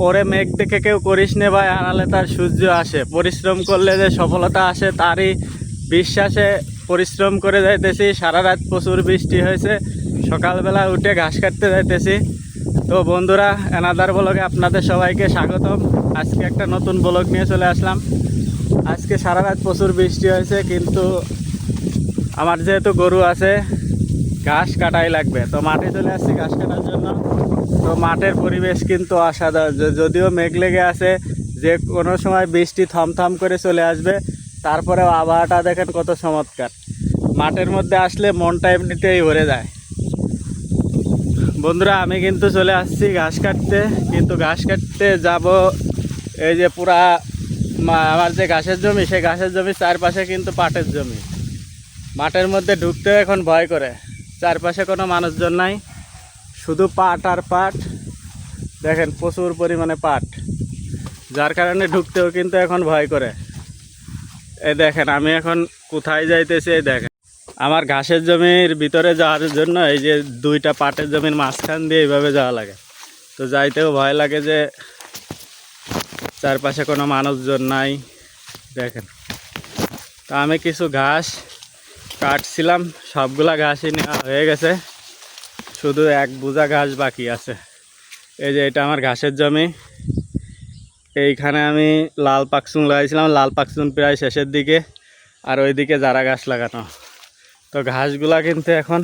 পরে মেঘ দেখে কেউ করিস নে ভাই আনালে তার সূর্য আসে। পরিশ্রম করলে যে সফলতা আসে, তারই বিশ্বাসে পরিশ্রম করে যাইতেছি। সারা রাত প্রচুর বৃষ্টি হয়েছে, সকালবেলা উঠে ঘাস কাটতে যাইতেছি। তো বন্ধুরা, এনাদার ব্লগে আপনাদের সবাইকে স্বাগতম। আজকে একটা নতুন ব্লগ নিয়ে চলে আসলাম। আজকে সারা রাত প্রচুর বৃষ্টি হয়েছে, কিন্তু আমার যেহেতু গরু আছে, ঘাস কাটাই লাগবে। তো মাঠে চলে আসছি ঘাস কাটার জন্য। তো মাঠের পরিবেশ কিন্তু অসাধারণ। যদিও মেঘ লেগে আছে, যে কোনো সময় বৃষ্টি থমথম করে চলে আসবে, তারপরেও আবহাওয়াটা দেখেন কত চমৎকার। মাঠের মধ্যে আসলে মনটা এমনিতেই ভরে যায়। বন্ধুরা, আমি কিন্তু চলে আসছি ঘাস কাটতে, কিন্তু ঘাস কাটতে যাব এই যে পুরা আমার যে ঘাসের জমি, সেই ঘাসের জমি চারপাশে কিন্তু পাটের জমি। মাঠের মধ্যে ঢুকতে এখন ভয় করে। চারপাশে কোনো মানুষজন নাই। শুধু পাট আর পাট। দেখেন প্রচুর পরিমাণে পাট। যার কারণে ঢুকতেও কিন্তু এখন ভয় করে। এই দেখেন, আমি এখন কোথায় যাইতেছি এই দেখেন। আমার ঘাসের জমির ভিতরে যাওয়ার জন্য এই যে দুইটা পাটের জমির মাঝখান দিয়ে এইভাবে যাওয়া লাগে। তো যাইতেও ভয় লাগে যে চারপাশে কোনো মানুষজন নাই। দেখেন। তো আমি কিছু ঘাস কাটছিলাম, সবগুলা ঘাসই নেওয়া হয়ে গেছে। শুধু এক বোঝা ঘাস বাকি আছে। এই যে এটা আমার ঘাসের জমি। এইখানে আমি লাল পাকসুন লাগাইছিলাম। লাল পাকসুন প্রায় শেষের দিকে আর ওইদিকে জারা গাছ লাগানো। তো ঘাসগুলা কিন্তু এখন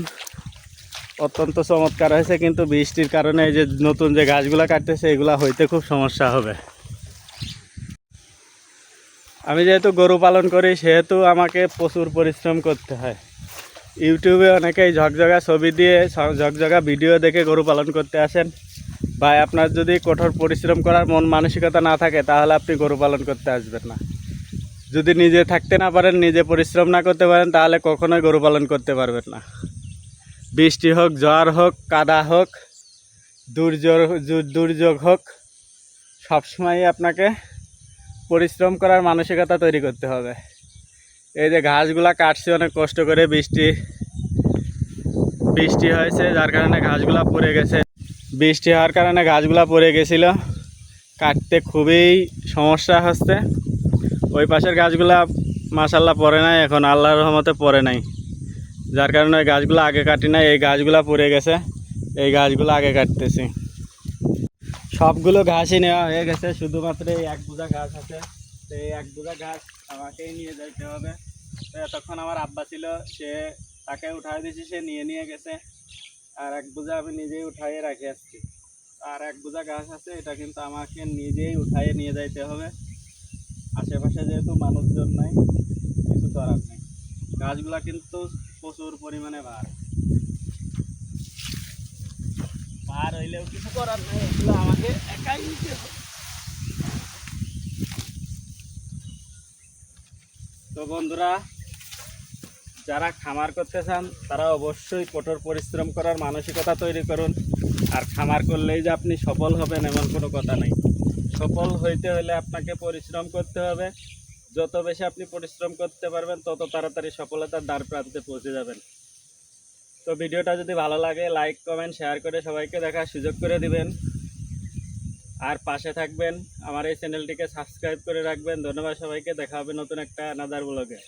অত্যন্ত চমৎকার হয়েছে। কিন্তু বৃষ্টির কারণে এই যে নতুন যে ঘাসগুলা কাটতেছে, এগুলা হইতে খুব সমস্যা হবে। আমি যেহেতু গরু পালন করি, সেহেতু আমাকে প্রচুর পরিশ্রম করতে হয়। ইউটিউবে অনেকেই ঝকঝকা ছবি দিয়ে ঝকঝকা ভিডিও দেখে গরু পালন করতে আসেন। ভাই, আপনার যদি কঠোর পরিশ্রম করার মন মানসিকতা না থাকে, তাহলে আপনি গরু পালন করতে আসবেন না। যদি নিজে থাকতে না পারেন, নিজে পরিশ্রম না করতে পারেন, তাহলে কখনোই গরু পালন করতে পারবেন না। বৃষ্টি হোক, জ্বর হোক, কাদা হোক, দুর্যোগ দুর্যোগ হোক, সবসময়ই আপনাকে পরিশ্রম করার মানসিকতা তৈরি করতে হবে। এই যে ঘাসগুলা কাটছি, অনেক কষ্ট করে বৃষ্টি বৃষ্টি হয়েছে, যার কারণে ঘাসগুলা পড়ে গেছে। বৃষ্টি হওয়ার কারণে গাছগুলা পড়ে গেছিল। কাটতে খুবই সমস্যা হচ্ছে। ওই পাশের গাছগুলা মাসাল্লাহ পড়ে নাই, এখন আল্লাহর রহমতে পড়ে নাই। যার কারণে ওই গাছগুলো আগে কাটি নাই, এই গাছগুলা পড়ে গেছে, এই গাছগুলো আগে কাটতেছি। সবগুলো ঘাসই নেওয়া হয়ে গেছে, শুধুমাত্র এই এক বোঝা ঘাস আছে। তো এই এক বোঝা ঘাস আমাকেই নিয়ে যাইতে হবে। তো এতক্ষণ আমার আব্বা ছিল, সে তাকে উঠাই দিয়েছি, সে নিয়ে নিয়ে গেছে। আর এক বোঝা আমি নিজেই উঠাইয়ে রাখি আসছি। আর এক বোঝা গাছ আছে, এটা কিন্তু আমাকে নিজেই উঠাইয়ে নিয়ে যাইতে হবে। আশেপাশে যেহেতু মানুষজন নাই, কিছু করার নেই। গাছগুলা কিন্তু প্রচুর পরিমাণে ভার। ভার হইলেও কিছু করার নেই, এগুলো আমাকে একাই নিতে হবে। তো বন্ধুরা, যারা খামার করতে চান, তারা অবশ্যই কঠোর পরিশ্রম করার মানসিকতা তৈরি করুন। আর খামার করলেই যে আপনি সফল হবেন এমন কোনো কথা নেই। সফল হইতে হলে আপনাকে পরিশ্রম করতে হবে। যত বেশি আপনি পরিশ্রম করতে পারবেন, তত তাড়াতাড়ি সফলতার দ্বার প্রান্তে পৌঁছে যাবেন। তো ভিডিওটা যদি ভালো লাগে লাইক কমেন্ট শেয়ার করে সবাইকে দেখার সুযোগ করে দিবেন। আর পাশে থাকবেন আমার এই চ্যানেলটিকে সাবস্ক্রাইব করে রাখবেন। ধন্যবাদ সবাইকে। দেখা হবে নতুন একটা নাদার ব্লগে